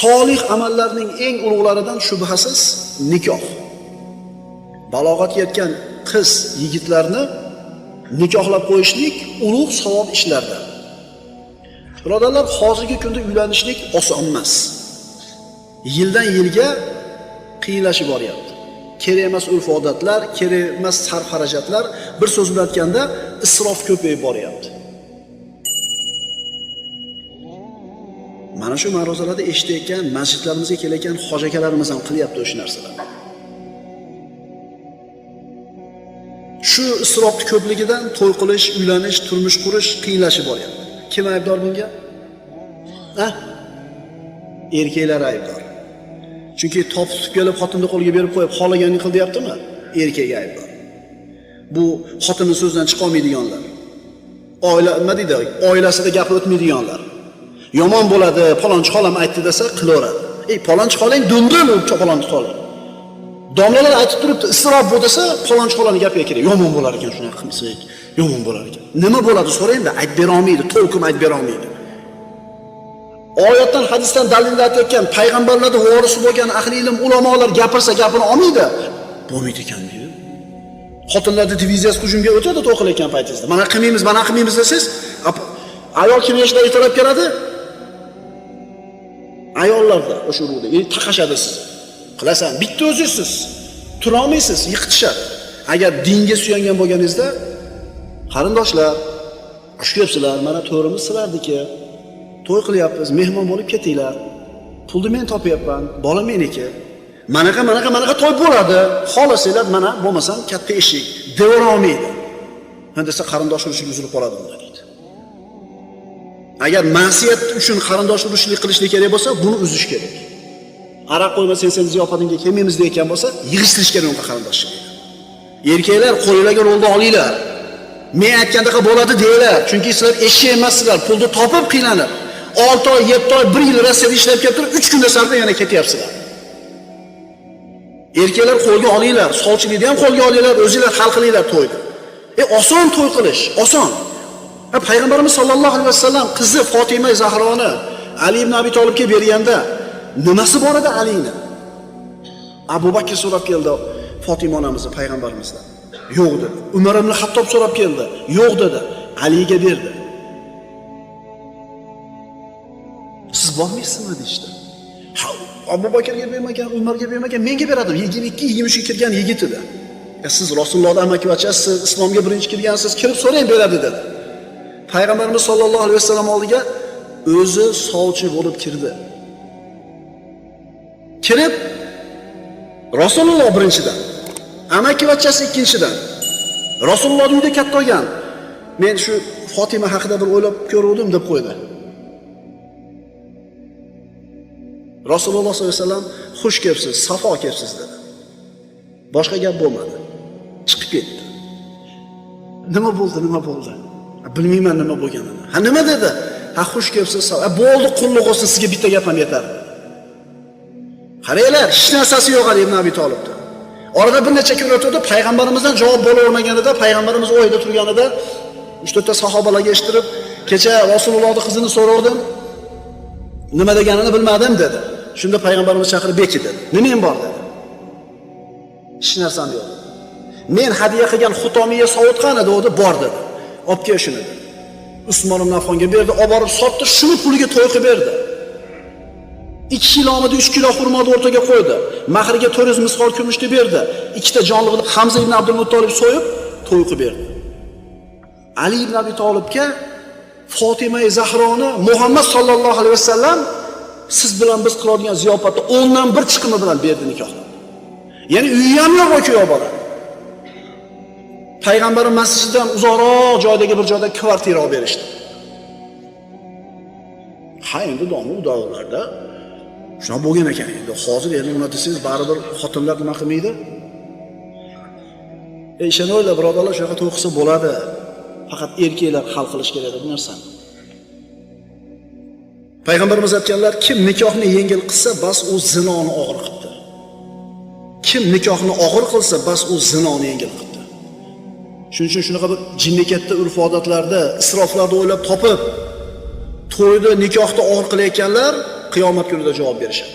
solih amallarning eng ulug'laridan shubhasiz nikoh. Balog'atga yetgan qiz yigitlarni nikohlab qo'yishlik ulug' savob ishlardan. Birodarlar, hozirgi kunda uylanishlik oson emas. Yildan yilga qiyinlashib boryapti. Kerak emas urf-odatlar, kerak emas sarf-xarajatlar, bir so'z bilan aytganda isrof ko'payib boryapti. Mana shu ma'ruzalarda eshitayotgan, masjidlarimizga kelayotgan hoji akalarimiz ham qilyapti o'sha narsalarni. Shu isrofni ko'pligidan to'y qilish, uylanish, turmush qurish qiyinlashib boryapti. Kim aybdor bunga? Ha? Erkaklar aybdor. Chunki top tutib kelib xotinni qo'liga berib qo'yib, xohlaganini qil deyaptimi? Erkak aybdor. Bu xotinni so'zidan chiqa olmaydiganlar. Oila nima deydi? Oilasida gap o'tmaydiganlar. Yomon bo'ladi, palonchi xolam aytdi desa qilaveradi. Ey, palonchi xolang dundim u palonchi xolam. Domlalar aytib turibdi, isrof bu desa, palonchi xolani gapiga kerak. Yomon bo'lar ekan shunaqa qilsak, yomon bo'lar ekan. Nima bo'ladi so'rangda Aytib bera olmaydi, to'lqin aytib bera olmaydi. Oyatdan, hadisdan dalilni aytayotgan payg'ambarlarni vorisi bo'lgan ahli ilm ulamolar gapirsa gapini olmaydi. Bo'lmaydi ekan deydi. Xotinlarni diviziyasi hujumga o'tadi to'qilayotgan paytingizda. Mana qilmaymiz, mana qilmaymiz desangiz, ayol kim yashida ertalab keladi? Ayollarda o'sha urug'da, taqashadi siz. Qilasan, bitta o'zingizsiz. Tura olmaysiz, yiqitishadi. Agar dinga suyangan bo'lganingizda, qarindoshlar, xush kelibsizlar, mana to'rimiz sizlarniki. To'y qilyapmiz, mehmon bo'lib ketinglar. Pulni men topyapman, bola meniki. Manaqa, manaqa, manaqa to'y bo'ladi. Xohlasanglar, mana bo'lmasam katta eshik, devora olmaydi. Desa qarindosh urushiga uzilib qoladi unda. Agar ma'siyat uchun qarindosh urushlik qilishlik kerak bo'lsa, buni uzish kerak. Araq qo'ymasang sen ziyofatingga kelmaymiz deyotgan bo'lsa, yig'ishtirish kerak unga qarindoshni. Erkaklar qo'linglarga rolni olinglar. Men aytgandaqa bo'ladi deylar. Chunki sizlar eshak emassizlar, pulni topib qiynalib. 6 oy, 7 oy, 1 yil Rossiyada ishlab kelib turib, 3 kunda sarda yana ketyapsizlar. Erkaklar qo'lga olinglar, sovchilikni ham qo'lga olinglar, o'zingizlar hal qilinglar to'yni. E oson to'y qilish, oson. Payg'ambarimiz sollallohu alayhi vasallam qizi fotima Zahroni Ali ibn Abi Talibga berganda nimasi bor edi Alini? Abu Bakr so'rab keldi fotima onamizni payg'ambarimizdan. Yo'q dedi. Umar ibn Hattob so'rab keldi. Yo'q dedi. Aliga berdi. Siz bormaysizmi deyishdi. işte. Abu Bakrga bermagan, Umarga bermagan, menga beradi. 22-23 ga kirgan yigit edi. Siz rasulullohni amakivachasiz, islomga birinchi kirgansiz, kirib so'rang beradi dedi. Payg'ambarimiz sollallohu alayhi vasallam oldiga o'zi sovchi bo'lib kirdi. Kirib Rasululloh birinchidan, amakivachchasi ikkinchidan. Rasululloh uyida katta olgan. Men shu fotima haqida bir o'ylab ko'ruvdim deb qo'ydi. Rasululloh sollallohu alayhi vasallam xush kelibsiz, safo kelibsiz dedi. Boshqa gap bo'lmadi. Chiqib ketdi. Nima bo'ldi, nima bo'ldi? Bilmayman nima bo'lganini. Ha nima dedi? Ha xush kelibsiz. Bo'ldi, qulluq olsin, sizga bitta gap ham yetadi Qaranglar, hech narsasi yo'q Ali ibn Abi Talibda. Orada bir necha kun o'tdi, payg'ambarimizdan javob bo'lavermaganida, payg'ambarimiz o'yda turganida 3-4 ta sahobalarga eshittirib, kecha rasulullohni qizini so'ravdim Nima deganini bilmadim dedi. Shunda payg'ambarimiz chaqirib beki dedi. Nimang bor dedi. Hech narsam yo'q. Men hadiya qilgan xutomiya sovut qani dedi, bor dedi. Olib kel shuni dedi. Usmon ibn Affonga berdi, olib borib sotdi, shuni puliga to'y qilib berdi. 2 kilomida 3 kilo xurmoni o'rtaga qo'ydi. Mahriga 400 misqol kumushni berdi. Ikkita jonliqni Hamza ibn Abdul Muttolib so'yib to'y qilib berdi. Ali ibn Abi tolibga Fatima Zahroni Muhammad sallallohu alayhi vasallam siz bilan biz qiladigan ziyofatni 10 dan 1 chiqimi bilan berdi nikohlab. Ya'ni uyi ham yo'q va kuyov bola. Payg'ambarning masjididan uzoqroq joydagi bir joyda kvartira olib berishdi. Ha endi domu u davrlarda shunaqa bo'lgan ekan. Endi hozir endi uni desangiz baribir xotinlar nima qilmaydi? Ey ishini o'yla birodarlar shunaqa to'y qilsa bo'ladi. Faqat erkaklar hal qilish kerak bu narsani. Payg'ambarimiz aytganlar kim nikohni yengil qilsa bas u zinoni og'ir qilibdi. Kim nikohni og'ir qilsa bas u zinoni yengil qilibdi. Shuning uchun shunaqa bir jinnekatda urf odatlarda isroflarni o'ylab topib to'yni nikohni og'ir qilayotganlar qiyomat kunida javob berishadi.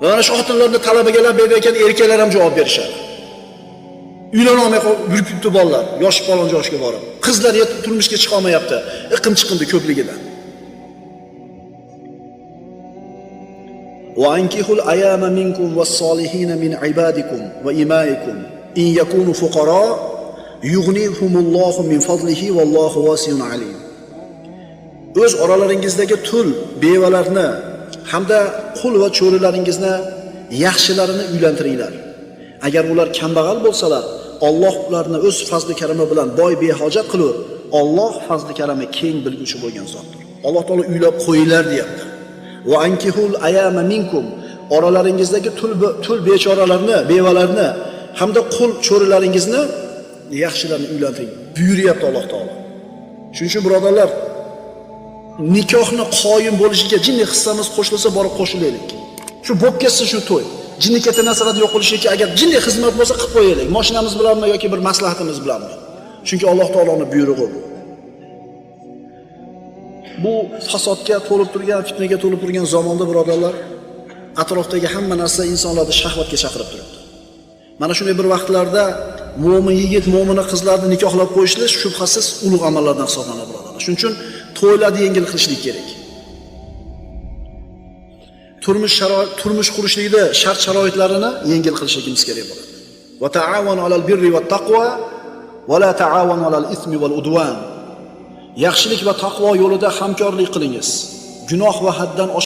Va mana shu xotinlarni talabaga berayotgan erkaklar ham javob berishadi. Uylanolmay qolib yurib yuribdi bolalar, yosh bolon yoshga borib. Qizlar turmushga chiqa olmayapti, iqim chiqindi ko'pligidan. Ayama minkum was-solihin min ibadikum va imaikum in yakunu fuqara yughnihumullohu min fadlihi vallohu vasiyun alim. O'z oralaringizdagi tul bevalarni hamda qul va cho'rilaringizni yaxshilarini uylantiringlar. Agar ular kambag'al bo'lsalar, Alloh ularni o'z fazli karami bilan boy behojat qilur. Alloh fazli karami keng bilguvchi bo'lgan zotdir. Alloh taolo uylab qo'yinglar deyapti. Va ankihul ayama minkum oralaringizdagi tul tul bechoralarni, bevalarni hamda qul cho'rilaringizni yaxshilarni uylantiring. Buyuryapti Alloh taolo. Shuning uchun birodarlar, nikohni qoyim bo'lishiga jinni hissamiz qo'shilsa borib qo'shilaylik. Shu bo'lib ketsin shu to'y. Jinni katta narsalarni yo'q qilishiga agar jinni xizmat bo'lsa qilib qo'yaylik. Mashinamiz bilanmi yoki bir maslahatimiz bilanmi? Chunki Alloh taoloni buyrug'i bu. Bu fasodga to'lib turgan, fitnaga to'lib turgan zamonda birodarlar, atrofdagi hamma narsa insonlarni shahvatga chaqirib turibdi. Mana shunday bir vaqtlarda mo'min yigit, mo'mina qizlarni nikohlab qo'yishlik shubhasiz ulug' amallardan hisoblanadi birodarlar. Shuning uchun to'ylarni yengil qilishlik kerak. Turmush sharoit, turmush qurishlikda shart sharoitlarini yengil qilishimiz kerak bo'ladi. Va ta'awanu alal birri va taqvo va la ta'awanu alal ismi val udwan. Yaxshilik va taqvo yo'lida hamkorlik qilingiz. Gunoh va haddan